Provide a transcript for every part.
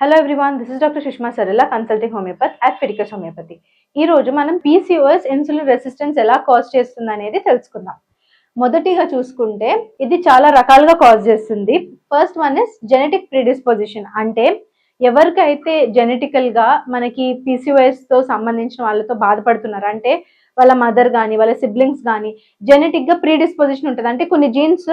Hello everyone this is doctor Sushma Sarala consulting homeopathy at Fidicus homeopathy ఈ రోజు మనం PCOS insulin resistance ఎలా cause చేస్తుంది అనేది తెలుసుకుందాం. మొదటిగా చూసుకుంటే ఇది చాలా రకాలుగా కాజ్ చేస్తుంది. First one is genetic predisposition అంటే ఎవరికైతే జెనెటికల్గా మనకి పీసీఓఎస్తో సంబంధించిన వాళ్ళతో బాధపడుతున్నారు అంటే వాళ్ళ మదర్ కానీ వాళ్ళ సిబ్లింగ్స్ కానీ జెనెటిక్గా ప్రీడిస్పోజిషన్ ఉంటుంది. అంటే కొన్ని జీన్స్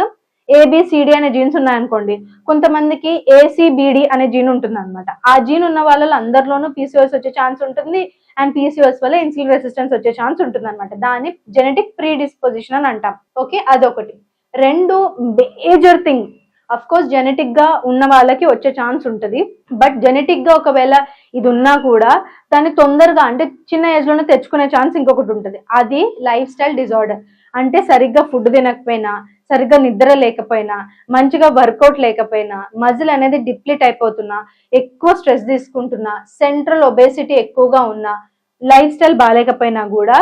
ఏబిసిడి అనే జీన్స్ ఉన్నాయనుకోండి కొంతమందికి ఏసీబిడి అనే జీన్ ఉంటుంది అనమాట ఆ జీన్ ఉన్న వాళ్ళలో అందరిలోనూ పీసీఓఎస్ వచ్చే ఛాన్స్ ఉంటుంది అండ్ పీసీఓఎస్ వల్ల ఇన్సులిన్ రెసిస్టెన్స్ వచ్చే ఛాన్స్ ఉంటుంది అనమాట దాన్ని జెనెటిక్ ప్రీ డిస్పోజిషన్ అని అంటాం. ఓకే అదొకటి. రెండు మేజర్ థింగ్ అఫ్ కోర్స్ జెనెటిక్గా ఉన్న వాళ్ళకి వచ్చే ఛాన్స్ ఉంటుంది బట్ జెనెటిక్గా ఒకవేళ ఇది ఉన్నా కూడా దాన్ని తొందరగా అంటే చిన్న ఏజ్లోనే తెచ్చుకునే ఛాన్స్ ఇంకొకటి ఉంటుంది. అది లైఫ్ స్టైల్ డిజార్డర్ అంటే సరిగ్గా ఫుడ్ తినకపోయినా సరిగ్గా నిద్ర లేకపోయినా మంచిగా వర్కౌట్ లేకపోయినా మజిల్ అనేది డిప్లీట్ అయిపోతున్నా ఎక్కువ స్ట్రెస్ తీసుకుంటున్నా సెంట్రల్ ఒబేసిటీ ఎక్కువగా ఉన్నా లైఫ్ స్టైల్ బాగాలేకపోయినా కూడా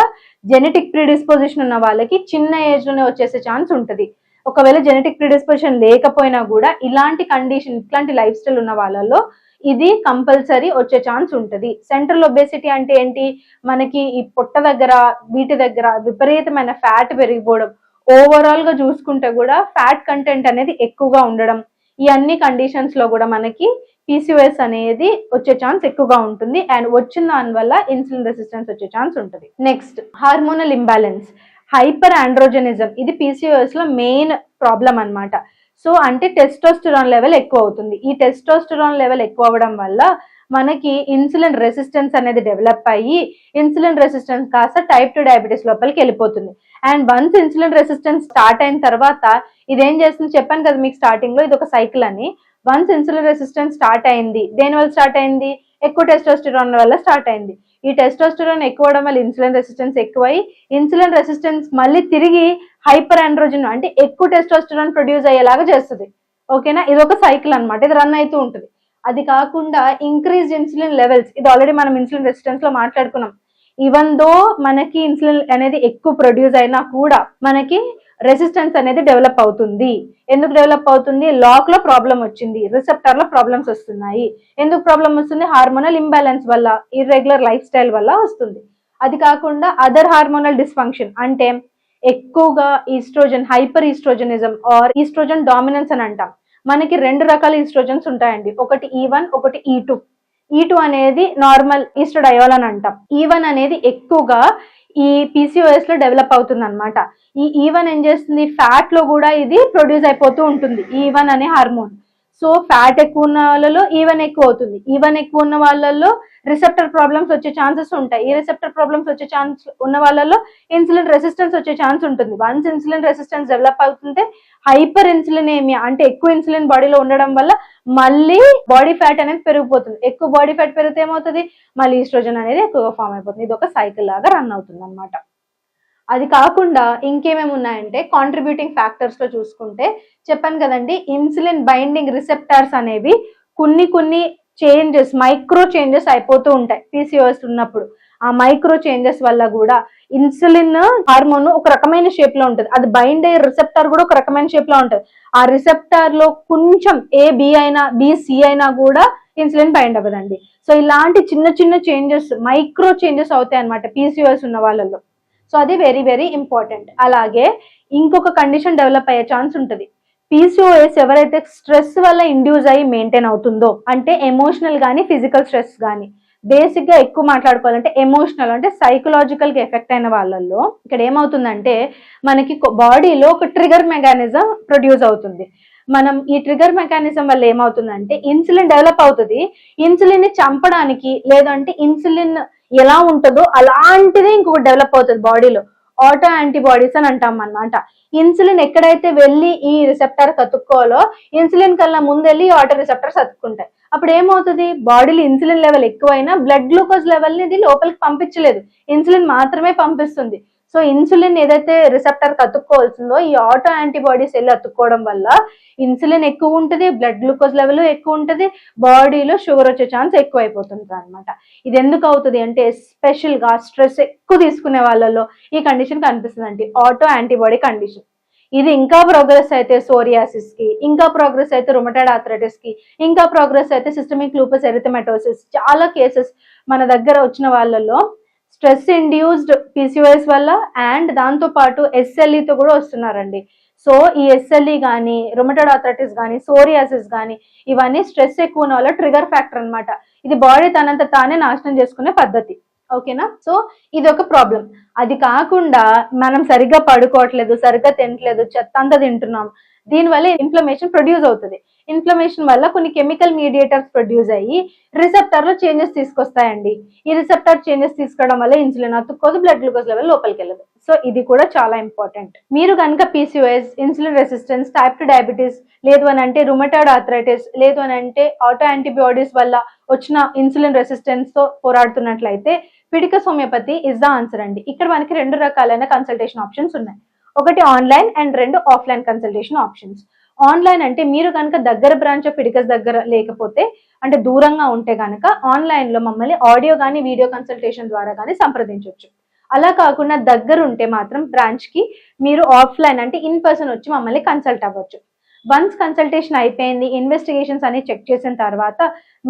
జెనెటిక్ ప్రిడిస్పోజిషన్ ఉన్న వాళ్ళకి చిన్న ఏజ్లోనే వచ్చేసే ఛాన్స్ ఉంటుంది. ఒకవేళ జెనెటిక్ ప్రిడిస్పోజిషన్ లేకపోయినా కూడా ఇలాంటి కండిషన్ ఇట్లాంటి లైఫ్ స్టైల్ ఉన్న వాళ్ళలో ఇది కంపల్సరీ వచ్చే ఛాన్స్ ఉంటుంది. సెంట్రల్ ఒబేసిటీ అంటే ఏంటి? మనకి ఈ పొట్ట దగ్గర వీటి దగ్గర విపరీతమైన ఫ్యాట్ పెరిగిపోవడం ఓవరాల్గా చూసుకుంటే కూడా ఫ్యాట్ కంటెంట్ అనేది ఎక్కువగా ఉండడం ఈ అన్ని కండిషన్స్లో కూడా మనకి పీసీఓఎస్ అనేది వచ్చే ఛాన్స్ ఎక్కువగా ఉంటుంది అండ్ వచ్చిన దాని వల్ల ఇన్సులిన్ రెసిస్టెన్స్ వచ్చే ఛాన్స్ ఉంటుంది. Next hormonal imbalance hyperandrogenism ఇది పీసీఓఎస్లో మెయిన్ ప్రాబ్లం అన్నమాట. సో అంటే టెస్టోస్టిరాన్ లెవెల్ ఎక్కువ అవుతుంది. ఈ టెస్టోస్టిరాన్ లెవెల్ ఎక్కువ అవ్వడం వల్ల మనకి ఇన్సులిన్ రెసిస్టెన్స్ అనేది డెవలప్ అయ్యి ఇన్సులిన్ రెసిస్టెన్స్ కాస్త టైప్ టు డయాబెటీస్ లోపలికి వెళ్ళిపోతుంది. And once insulin resistance start అయిన తర్వాత ఇదేం చేస్తుంది చెప్పాను కదా మీకు స్టార్టింగ్లో ఇది ఒక సైకిల్ అని. వన్స్ ఇన్సులిన్ రెసిస్టెన్స్ స్టార్ట్ అయింది దేని వల్ల స్టార్ట్ అయింది? ఎక్కువ టెస్టోస్టిరాన్ వల్ల స్టార్ట్ అయింది. ఈ టెస్టోస్టిరాన్ ఎక్కువ అవడం వల్ల ఇన్సులిన్ రెసిస్టెన్స్ ఎక్కువై ఇన్సులిన్ రెసిస్టెన్స్ మళ్ళీ తిరిగి హైపర్ ఆండ్రోజన్ అంటే ఎక్కువ టెస్టోస్టిరాన్ ప్రొడ్యూస్ అయ్యేలాగా చేస్తుంది. ఓకేనా ఇది ఒక సైకిల్ అన్నమాట. ఇది రన్ అవుతూ ఉంటుంది. అది కాకుండా ఇంక్రీజ్ ఇన్సులిన్ లెవెల్స్ ఇది ఆల్రెడీ మనం ఇన్సులిన్ రెసిస్టెన్స్లో మాట్లాడుకున్నాం. ఈవెన్ దో మనకి ఇన్సులిన్ అనేది ఎక్కువ ప్రొడ్యూస్ అయినా కూడా మనకి రెసిస్టెన్స్ అనేది డెవలప్ అవుతుంది. ఎందుకు డెవలప్ అవుతుంది? లాక్లో ప్రాబ్లం వచ్చింది. రిసెప్టర్లో ప్రాబ్లమ్స్ వస్తున్నాయి. ఎందుకు ప్రాబ్లం వస్తుంది? హార్మోనల్ ఇంబ్యాలెన్స్ వల్ల ఇర్రెగ్యులర్ లైఫ్ స్టైల్ వల్ల వస్తుంది. అది కాకుండా అదర్ హార్మోనల్ డిస్ఫంక్షన్ అంటే ఎక్కువగా estrogen hyperestrogenism or estrogen dominance అని అంటాం. మనకి రెండు రకాల ఈస్ట్రోజన్స్ ఉంటాయండి. ఒకటి e ఈ వన్ ఒకటి ఈ టూ ఈ టూ అనేది నార్మల్ ఈస్ట్రడయోల్ అని అంటాం. E ఈ వన్ అనేది ఎక్కువగా ఈ పీసీఓఎస్లో డెవలప్ అవుతుంది అనమాట ఈ e ఈవన్ ఏం చేస్తుంది? ఫ్యాట్లో కూడా ఇది ప్రొడ్యూస్ అయిపోతూ ఉంటుంది. ఈవన్ అనే హార్మోన్ సో ఫ్యాట్ ఎక్కువ ఉన్న వాళ్ళలో ఈవెన్ ఎక్కువ అవుతుంది. ఈవెన్ ఎక్కువ ఉన్న వాళ్ళల్లో రిసెప్టర్ ప్రాబ్లమ్స్ వచ్చే ఛాన్సెస్ ఉంటాయి. ఈ రిసెప్టర్ ప్రాబ్లమ్స్ వచ్చే ఛాన్స్ ఉన్న వాళ్ళలో ఇన్సులిన్ రెసిస్టెన్స్ వచ్చే ఛాన్స్ ఉంటుంది. వన్స్ ఇన్సులిన్ రెసిస్టెన్స్ డెవలప్ అవుతుంటే హైపర్ ఇన్సులిన్ ఏమి అంటే ఎక్కువ ఇన్సులిన్ బాడీలో ఉండడం వల్ల మళ్ళీ బాడీ ఫ్యాట్ అనేది పెరిగిపోతుంది. ఎక్కువ బాడీ ఫ్యాట్ పెరిగితే ఏమవుతుంది? మళ్ళీ ఈస్ట్రోజన్ అనేది ఎక్కువగా ఫామ్ అయిపోతుంది. ఇది ఒక సైకిల్ లాగా రన్ అవుతుంది అనమాట అది కాకుండా ఇంకేమేమి ఉన్నాయంటే కాంట్రిబ్యూటింగ్ ఫ్యాక్టర్స్లో చూసుకుంటే చెప్పాను కదండి ఇన్సులిన్ బైండింగ్ రిసెప్టార్స్ అనేవి కొన్ని కొన్ని చేంజెస్ మైక్రో చేంజెస్ అయిపోతూ ఉంటాయి పీసీఓఎస్ ఉన్నప్పుడు. ఆ మైక్రో చేంజెస్ వల్ల కూడా ఇన్సులిన్ హార్మోన్ ఒక రకమైన షేప్లో ఉంటుంది. అది బైండ్ అయ్యే రిసెప్టార్ కూడా ఒక రకమైన షేప్లో ఉంటుంది. ఆ రిసెప్టార్లో కొంచెం ఏ బి అయినా బిసి అయినా కూడా ఇన్సులిన్ బైండ్ అవ్వదండి. సో ఇలాంటి చిన్న చిన్న చేంజెస్ మైక్రో చేంజెస్ అవుతాయి అనమాట పీసీఓఎస్ ఉన్న వాళ్ళలో సో అది వెరీ వెరీ ఇంపార్టెంట్ అలాగే ఇంకొక కండిషన్ డెవలప్ అయ్యే ఛాన్స్ ఉంటుంది. పీసీఓఎస్ ఎవరైతే స్ట్రెస్ వల్ల ఇండ్యూస్ అయ్యి మెయింటైన్ అవుతుందో అంటే ఎమోషనల్ కానీ ఫిజికల్ స్ట్రెస్ కానీ బేసిక్గా ఎక్కువ మాట్లాడుకోవాలంటే ఎమోషనల్ అంటే సైకలాజికల్గా ఎఫెక్ట్ అయిన వాళ్ళల్లో ఇక్కడ ఏమవుతుందంటే మనకి బాడీలో ఒక ట్రిగర్ మెకానిజం ప్రొడ్యూస్ అవుతుంది. మనం ఈ ట్రిగర్ మెకానిజం వల్ల ఏమవుతుందంటే ఇన్సులిన్ డెవలప్ అవుతుంది. ఇన్సులిన్ని చంపడానికి లేదంటే ఇన్సులిన్ ఎలా ఉంటుందో అలాంటిదే ఇంకొకటి డెవలప్ అవుతుంది బాడీలో ఆటో యాంటీబాడీస్ అని అంటాం అనమాట ఇన్సులిన్ ఎక్కడైతే వెళ్ళి ఈ రిసెప్టర్ కతుక్కోవాలో ఇన్సులిన్ కల్లా ముందు వెళ్ళి ఆటో రిసెప్టర్స్ అతుక్కుంటాయి అప్పుడు ఏమవుతుంది? బాడీలో ఇన్సులిన్ లెవెల్ ఎక్కువైనా బ్లడ్ గ్లూకోజ్ లెవెల్ని ఇది లోపలికి పంపించలేదు. ఇన్సులిన్ మాత్రమే పంపిస్తుంది. సో ఇన్సులిన్ ఏదైతే రిసెప్టర్ అతుక్కోవాల్సిందో ఈ ఆటో యాంటీబాడీస్ వెళ్ళి అతుక్కోవడం వల్ల ఇన్సులిన్ ఎక్కువ ఉంటుంది బ్లడ్ గ్లూకోజ్ లెవెల్ ఎక్కువ ఉంటుంది బాడీలో షుగర్ వచ్చే ఛాన్స్ ఎక్కువ అయిపోతుంది అనమాట ఇది ఎందుకు అవుతుంది అంటే ఎస్పెషల్గా స్ట్రెస్ ఎక్కువ తీసుకునే వాళ్ళలో ఈ కండిషన్ కనిపిస్తుంది అండి. ఆటో యాంటీబాడీ కండిషన్ ఇది ఇంకా ప్రోగ్రెస్ అయితే సోరియాసిస్కి ఇంకా ప్రోగ్రెస్ అయితే రొమటైడ్ ఆథరైటిస్కి ఇంకా ప్రోగ్రెస్ అయితే సిస్టమిక్ లూపస్ ఎరిథమెటోసిస్ చాలా కేసెస్ మన దగ్గర వచ్చిన వాళ్ళలో స్ట్రెస్ ఇండ్యూస్డ్ పీసీఓఎస్ వల్ల అండ్ దాంతో పాటు తో కూడా వస్తున్నారండి. సో ఈ ఎస్ఎల్ఈ కానీ రొమటైడ్ ఆథరైటిస్ కానీ సోరియాసిస్ కానీ ఇవన్నీ స్ట్రెస్ ఎక్కువ ఉన్న వల్ల ట్రిగర్ ఫ్యాక్టర్ అన్నమాట. ఇది బాడీ తనంత తానే నాశనం చేసుకునే పద్ధతి. ఓకేనా? సో ఇది ఒక ప్రాబ్లం అది కాకుండా మనం సరిగ్గా పడుకోవట్లేదు సరిగ్గా తినట్లేదు చెత్త అంతా తింటున్నాం. దీనివల్ల ఇన్ఫ్లమేషన్ ప్రొడ్యూస్ అవుతుంది. ఇన్ఫ్లమేషన్ వల్ల కొన్ని కెమికల్ మీడియేటర్స్ ప్రొడ్యూస్ అయ్యి రిసెప్టర్లో చేంజెస్ తీసుకొస్తాయండి. ఈ రిసెప్టర్ చేంజెస్ తీసుకోవడం వల్ల ఇన్సులిన్ అతుక్కోదు బ్లడ్ గ్లూకోజ్ లెవెల్ లోపలికి వెళ్ళదు. సో ఇది కూడా చాలా ఇంపార్టెంట్ మీరు కనుక PCOS insulin resistance type two diabetes లేదు అని అంటే రుమటాడ్ ఆథరైటిస్ లేదు అని అంటే ఆటో యాంటీబయాటిక్స్ వల్ల వచ్చిన ఇన్సులిన్ రెసిస్టెన్స్తో పోరాడుతున్నట్లయితే Fidicus homeopathy is the answer అండి. ఇక్కడ మనకి రెండు రకాలైన కన్సల్టేషన్ ఆప్షన్స్ ఉన్నాయి. ఒకటి ఆన్లైన్ అండ్ రెండు ఆఫ్లైన్ కన్సల్టేషన్ ఆప్షన్స్. ఆన్లైన్ అంటే మీరు కనుక దగ్గర బ్రాంచ్ ఆఫ్ ఇడికస్ దగ్గర లేకపోతే అంటే దూరంగా ఉంటే కనుక ఆన్లైన్లో మమ్మల్ని ఆడియో కానీ వీడియో కన్సల్టేషన్ ద్వారా కానీ సంప్రదించవచ్చు అలా కాకుండా దగ్గర ఉంటే మాత్రం బ్రాంచ్కి మీరు ఆఫ్లైన్ అంటే ఇన్ పర్సన్ వచ్చి మమ్మల్ని కన్సల్ట్ అవ్వచ్చు. వన్స్ కన్సల్టేషన్ అయిపోయింది ఇన్వెస్టిగేషన్స్ అన్ని చెక్ చేసిన తర్వాత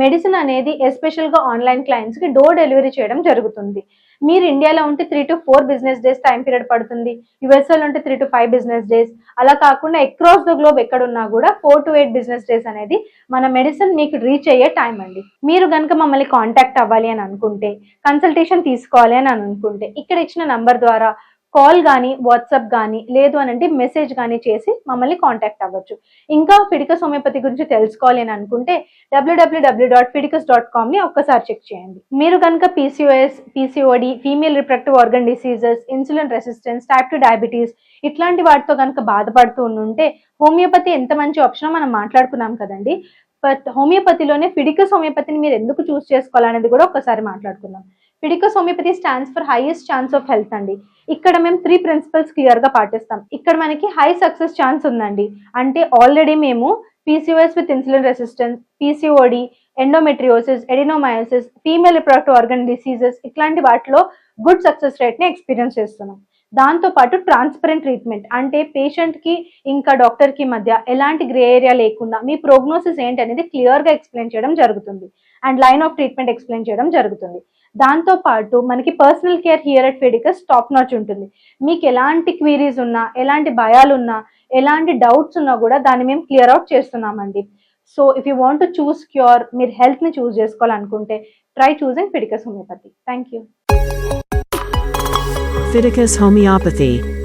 మెడిసిన్ అనేది ఎస్పెషల్గా ఆన్లైన్ క్లయింట్స్కి డోర్ డెలివరీ చేయడం జరుగుతుంది. మీరు ఇండియాలో ఉంటే three to four business days time period పడుతుంది. యుఎస్ఏలో ఉంటే three to five business days అలా కాకుండా అక్రాస్ ద గ్లోబ్ ఎక్కడున్నా కూడా four to eight business days అనేది మన మెడిసిన్ మీకు రీచ్ అయ్యే టైం అండి. మీరు కనుక మమ్మల్ని కాంటాక్ట్ అవ్వాలి అని అనుకుంటే కన్సల్టేషన్ తీసుకోవాలి అని అనుకుంటే ఇక్కడ ఇచ్చిన నంబర్ ద్వారా కాల్ కానీ వాట్సాప్ కానీ లేదు అని అంటే మెసేజ్ కానీ చేసి మమ్మల్ని కాంటాక్ట్ అవ్వచ్చు. ఇంకా ఫిడికస్ హోమియోపతి గురించి తెలుసుకోవాలి అని అనుకుంటే W W W dot Fidicus dot కామ్ని ఒక్కసారి చెక్ చేయండి. మీరు కనుక PCOS PCOD female reproductive organ diseases insulin resistance type two diabetes ఇట్లాంటి వాటితో కనుక బాధపడుతూ ఉంటే హోమియోపతి ఎంత మంచి ఆప్షన్ మనం మాట్లాడుకున్నాం కదండి. బట్ హోమియోపతిలోనే ఫిడికస్ హోమియోపతిని మీరు ఎందుకు చూస్ చేసుకోవాలనేది కూడా ఒకసారి మాట్లాడుకుందాం. Fidicus homeopathy stands for highest chance of health అండి. ఇక్కడ మేము త్రీ ప్రిన్సిపల్స్ క్లియర్గా పాటిస్తాం. ఇక్కడ మనకి హై సక్సెస్ ఛాన్స్ ఉందండి. అంటే ఆల్రెడీ మేము PCOS with insulin resistance PCOD endometriosis adenomyosis female reproductive organ diseases ఇట్లాంటి వాటిలో గుడ్ సక్సెస్ రేట్ని ఎక్స్పీరియన్స్ చేస్తున్నాం. దాంతో పాటు ట్రాన్స్పరెంట్ ట్రీట్మెంట్ అంటే పేషెంట్కి ఇంకా డాక్టర్కి మధ్య ఎలాంటి గ్రే ఏరియా లేకుండా మీ ప్రోగ్నోసిస్ ఏంటి అనేది క్లియర్గా ఎక్స్ప్లెయిన్ చేయడం జరుగుతుంది. And line of treatment explain చేయడం జరుగుతుంది. దాంతో పాటు మనకి పర్సనల్ కేర్ హియర్ అట్ ఫెడికస్ టాప్ నాచ్ ఉంటుంది. మీకు ఎలాంటి క్వీరీస్ ఉన్నా ఎలాంటి భయాలు ఉన్నా ఎలాంటి డౌట్స్ ఉన్నా కూడా దాన్ని మేము క్లియర్ అవుట్ చేస్తున్నామండి. So if you want to choose cure మీరు హెల్త్ని చూస్ చేసుకోవాలనుకుంటే try choosing Fidicus homeopathy thank you Pharmaceuticus Homeopathy.